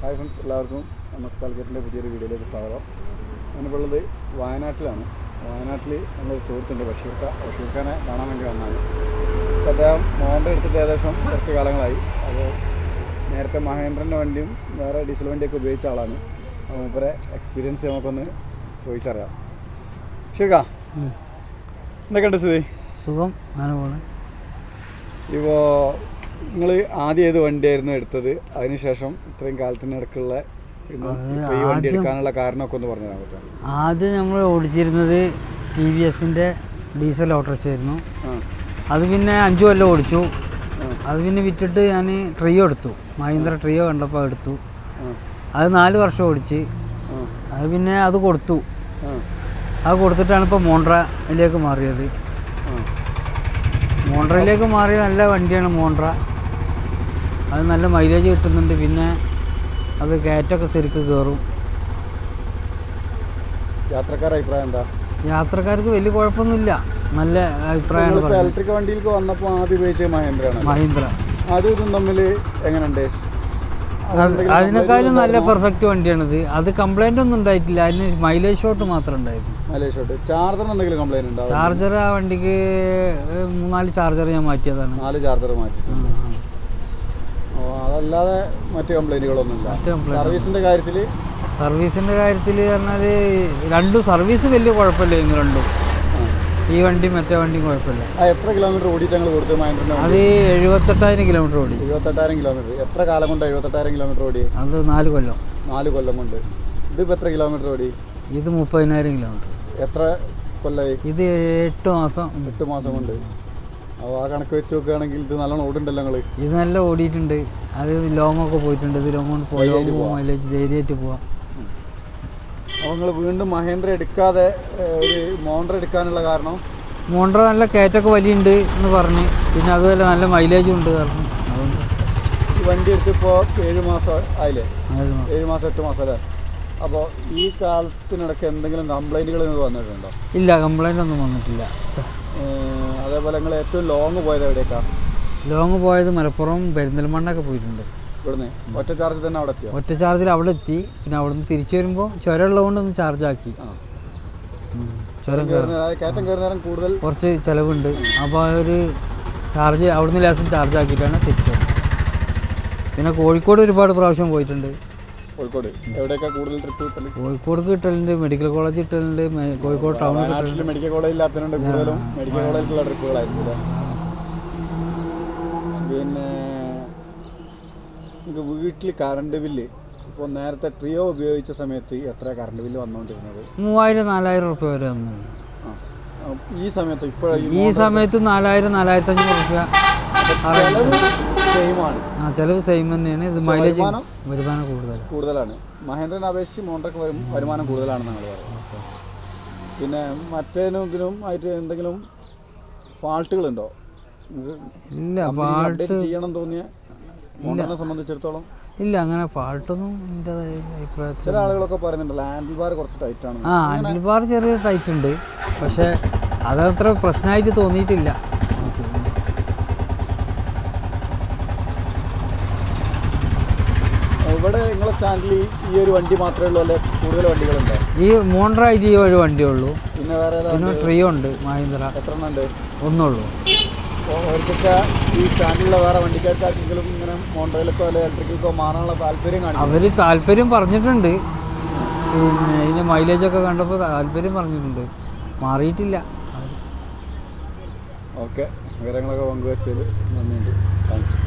Hi friends എല്ലാവർക്കും S കാൽക്കറ്റിന്റെ പുതിയൊരു വീഡിയോയിലേക്ക് സ്വാഗതം. ഞാനിപ്പോൾ ഉള്ളത് വയനാട്ടിലാണ് വയനാട്ടിൽ നമ്മളൊരു സുഹൃത്തുണ്ട് ബഷീർക്ക. ബഷീർഖാനെ കാണാൻ വേണ്ടി വന്നാണ് അപ്പോൾ അദ്ദേഹം മോഹന്റെ എടുത്തിട്ട് ഏകദേശം കുറച്ച് കാലങ്ങളായി. അത് നേരത്തെ മഹേന്ദ്രന്റെ വണ്ടിയും വേറെ ഡീസൽ വണ്ടിയൊക്കെ ഉപയോഗിച്ച ആളാണ്. അപ്പോൾ മൂപ്പരെ എക്സ്പീരിയൻസ് നമുക്കൊന്ന് ചോദിച്ചറിയാം. ശരിക്കാ എന്തൊക്കെയുണ്ട് സ്ഥിതി സുഖം അങ്ങനെ പോണ്. ഇപ്പോൾ നിങ്ങൾ ആദ്യം ഏത് വണ്ടിയായിരുന്നു എടുത്തത്? അതിനുശേഷം ഇത്രയും കാലത്തിനിടക്കുള്ള ഈ വണ്ടി ആദ്യം- എടുക്കാനുള്ള കാരണമൊക്കെ ഒന്ന് ആദ്യം നമ്മൾ ഓടിച്ചിരുന്നത് ടി വി എസിന്റെ ഡീസൽ ഓട്ടോറിക്ഷ ആയിരുന്നു അത് പിന്നെ അഞ്ചു കൊല്ലം ഓടിച്ചു. അത് പിന്നെ വിറ്റിട്ട് ഞാൻ ട്രിയോ എടുത്തു. മഹീന്ദ്ര ട്രിയോ കണ്ടപ്പോൾ എടുത്തു. അത് നാല് വർഷം ഓടിച്ച്. അത് പിന്നെ അത് കൊടുത്തു. അത് കൊടുത്തിട്ടാണ് ഇപ്പോൾ മോണ്ട്രയിലേക്ക് മാറിയത്. മോണ്ട്രയിലേക്ക് മാറിയ നല്ല വണ്ടിയാണ് മോണ്ട്ര. അത് നല്ല മൈലേജ് കിട്ടുന്നുണ്ട്. പിന്നെ അത് കയറ്റൊക്കെ ശരിക്ക് കയറും യാത്രക്കാർ അഭിപ്രായം എന്താ? യാത്രക്കാർക്ക് വലിയ കുഴപ്പമൊന്നുമില്ല. നല്ല അഭിപ്രായമാണ് ഇലക്ട്രിക് വണ്ടിയിലേക്ക് വന്നപ്പോൾ ആദ്യം ഉപയോഗിച്ചത് മഹേന്ദ്രയാണ് മഹീന്ദ്ര. അതും ഇതും തമ്മിൽ എങ്ങനെയുണ്ട്? അതിനേക്കാളും നല്ല പെർഫെക്റ്റ് വണ്ടിയാണിത്. അത് കംപ്ലൈന്റ് ഒന്നും ഉണ്ടായിട്ടില്ല. അതിന് മൈലേജ് ഷോട്ട് മാത്രം ഉണ്ടായിരുന്നു. മലേഷ്യോട്ട് ചാർജറിന് എന്തെങ്കിലും കംപ്ലൈന്റ് ഉണ്ടോ? ചാർജർ ആ വണ്ടിക്ക് മൂന്നാൽ ചാർജർ ഞാൻ മാറ്റിയതാണ്. നാല് ചാർജർ മാറ്റി. അതല്ലാതെ മറ്റ് കംപ്ലൈന്റുകളൊന്നുമില്ല സർവീസിന്റെ കാര്യത്തിൽ സർവീസിന്റെ കാര്യത്തിൽ പറഞ്ഞാൽ രണ്ടും സർവീസ് വലിയ കുഴപ്പമില്ല രണ്ടും. ഈ വണ്ടി മറ്റേ വണ്ടിയും കുഴപ്പമില്ല. എത്ര കിലോമീറ്റർ ഓടിയിട്ട് ഞങ്ങൾ മഹേന്ദ്രന്റെ അത് എഴുപത്തെട്ടായിരം കിലോമീറ്റർ ഓടി. എഴുപത്തെട്ടായിരം കിലോമീറ്റർ എത്ര കാലം കൊണ്ട് എഴുപത്തെട്ടായിരം കിലോമീറ്റർ ഓടി? അത് നാല് കൊല്ലം. നാല് കൊല്ലം കൊണ്ട്. ഇതിപ്പോൾ എത്ര കിലോമീറ്റർ ഓടി? ഇത് മുപ്പതിനായിരം കിലോമീറ്റർ എത്ര കൊല്ലായി? ഇത് എട്ട് മാസം. എട്ട് മാസം കൊണ്ട്. അപ്പോൾ ആ കണക്ക് വെച്ച് നോക്കുകയാണെങ്കിൽ ഇത് നല്ലോണം ഓടുണ്ടല്ലോ ഞങ്ങൾ ഇത് നല്ല ഓടിയിട്ടുണ്ട്. അത് ലോങ് ഒക്കെ പോയിട്ടുണ്ട്. ഇത് ലോങ് കൊണ്ട് പോയി മൈലേജ് ധൈര്യമായിട്ട് പോവാം. അപ്പോൾ നിങ്ങൾ വീണ്ടും മഹേന്ദ്ര എടുക്കാതെ ഒരു മോണ്ടർ എടുക്കാനുള്ള കാരണം? മോണ്ടർ നല്ല കയറ്റൊക്കെ വലിയുണ്ട് എന്ന് പറഞ്ഞ്. പിന്നെ അതുപോലെ നല്ല മൈലേജും ഉണ്ട് പറഞ്ഞു. ഈ വണ്ടി എടുത്തിപ്പോൾ ഏഴ് മാസം ആയില്ലേ? മാസം. ഏഴ് മാസം എട്ട് മാസം അല്ലേ? അപ്പോൾ ഈ കാലത്തിനിടയ്ക്ക് എന്തെങ്കിലും കംപ്ലൈന്റുകൾ വന്നിട്ടുണ്ടോ? ഇല്ല കംപ്ലൈന്റ് ഒന്നും വന്നിട്ടില്ല. അതേപോലെ നിങ്ങൾ ഏറ്റവും ലോങ് പോയത് എവിടേക്കാണ് ലോങ് പോയത് മലപ്പുറം പെരിന്തൽമണ്ണൊക്കെ പോയിട്ടുണ്ട്. ഇവിടുന്ന്? ഒറ്റ ചാർജ് തന്നെ അവിടെ എത്തിയോ? ഒറ്റ ചാർജിൽ അവിടെ എത്തി. പിന്നെ അവിടെ നിന്ന് തിരിച്ചു വരുമ്പോൾ ചുരം ഉള്ളതുകൊണ്ട് ഒന്ന് ചാർജ് ആക്കി. ചുരം കയറ്റം കയറുന്ന നേരം കൂടുതൽ കുറച്ച് ചിലവുണ്ട്. അപ്പോൾ ഒരു ചാർജ് അവിടുന്ന് ലേസം ചാർജ് ആക്കിയിട്ടാണ് തിരിച്ചു വരുന്നത് പിന്നെ കോഴിക്കോട് ഒരുപാട് പ്രാവശ്യം പോയിട്ടുണ്ട്. കോഴിക്കോട്? എവിടെയൊക്കെ കൂടുതൽ ട്രിപ്പ് കിട്ടൽ? കോഴിക്കോട് കിട്ടലുണ്ട് മെഡിക്കൽ കോളേജ് കിട്ടലുണ്ട് കോഴിക്കോട് ടൗൺ മെഡിക്കൽ കോളേജ് ഇല്ലാത്തതുകൊണ്ട് കൂടുതലും മെഡിക്കൽ കോളേജിലുള്ള ട്രിപ്പുകളായിരുന്നു പിന്നെ നിങ്ങൾക്ക് വീട്ടിൽ കറണ്ട് ബില്ല് ഇപ്പോൾ നേരത്തെ ട്രിയോ ഉപയോഗിച്ച സമയത്ത് എത്ര കറണ്ട് ബില്ല് വന്നുകൊണ്ടിരുന്നത് മൂവായിരം നാലായിരം റുപ്യ വരെ ആ, ഈ സമയത്ത് ഇപ്പോഴും ഈ സമയത്ത് നാലായിരം നാലായിരത്തി അഞ്ഞൂറ് റുപ്യ ചെലവ് സെയിമാണ് ആ ചിലവ് സെയിം തന്നെയാണ്. ഇത് മൈലേജ് വരുമാനം? കൂടുതൽ കൂടുതലാണ്. മഹേന്ദ്രനെ അപേക്ഷിച്ച് മോണ്ടർക്ക് വരും വരുമാനം കൂടുതലാണെന്ന് ഞങ്ങൾ പറയുന്നത്. പിന്നെ മറ്റേതിനും ഇതിനും ആയിട്ട് എന്തെങ്കിലും ഫാൾട്ടുകളുണ്ടോ ഇല്ല ഫാൾട്ട് ചെയ്യണം തോന്നിയ സംബന്ധിച്ചിടത്തോളം ഇല്ല അങ്ങനെ ഫാൾട്ടൊന്നും എന്റെ അഭിപ്രായത്തിൽ ചില ആളുകളൊക്കെ പറയുന്നുണ്ടല്ലോ ഹാൻഡിൽ ബാർ കുറച്ച് ടൈറ്റ് ആണ്. ആ ഹാൻഡിൽ ബാർ ചെറിയ ടൈറ്റ് ഉണ്ട്. പക്ഷേ അതത്ര പ്രശ്നമായിട്ട് തോന്നിയിട്ടില്ല. ഇവിടെ നിങ്ങളെ സ്റ്റാൻഡിൽ ഈ ഒരു വണ്ടി മാത്രമേ ഉള്ളൂ അല്ലെ? കൂടുതൽ വണ്ടികളുണ്ടോ? ഈ ഈ ഒരു വണ്ടിയുള്ളൂ പിന്നെ വേറെ പിന്നെ ട്രിയോ ഉണ്ട് മഹീന്ദ്ര. എത്ര എണ്ണം ഉണ്ട്? ഒന്നുള്ളൂ. അവർക്കൊക്കെ ഈ സ്റ്റാൻഡിലുള്ള വേറെ വണ്ടിക്കാർക്കാർക്കെങ്കിലും ഇങ്ങനെ മോണ്ടോയിലൊക്കെ അല്ലെങ്കിൽ ഇലക്ട്രിക്കൽക്കോ മാറാനുള്ള താല്പര്യം കാണിക്കും അവർ താല്പര്യം പറഞ്ഞിട്ടുണ്ട്. പിന്നെ ഇതിന് മൈലേജൊക്കെ കണ്ടപ്പോൾ താല്പര്യം പറഞ്ഞിട്ടുണ്ട്. മാറിയിട്ടില്ല. ഓക്കെ. വിവരങ്ങളൊക്കെ പങ്കുവച്ചത് നന്ദിയുണ്ട്. താങ്ക്സ്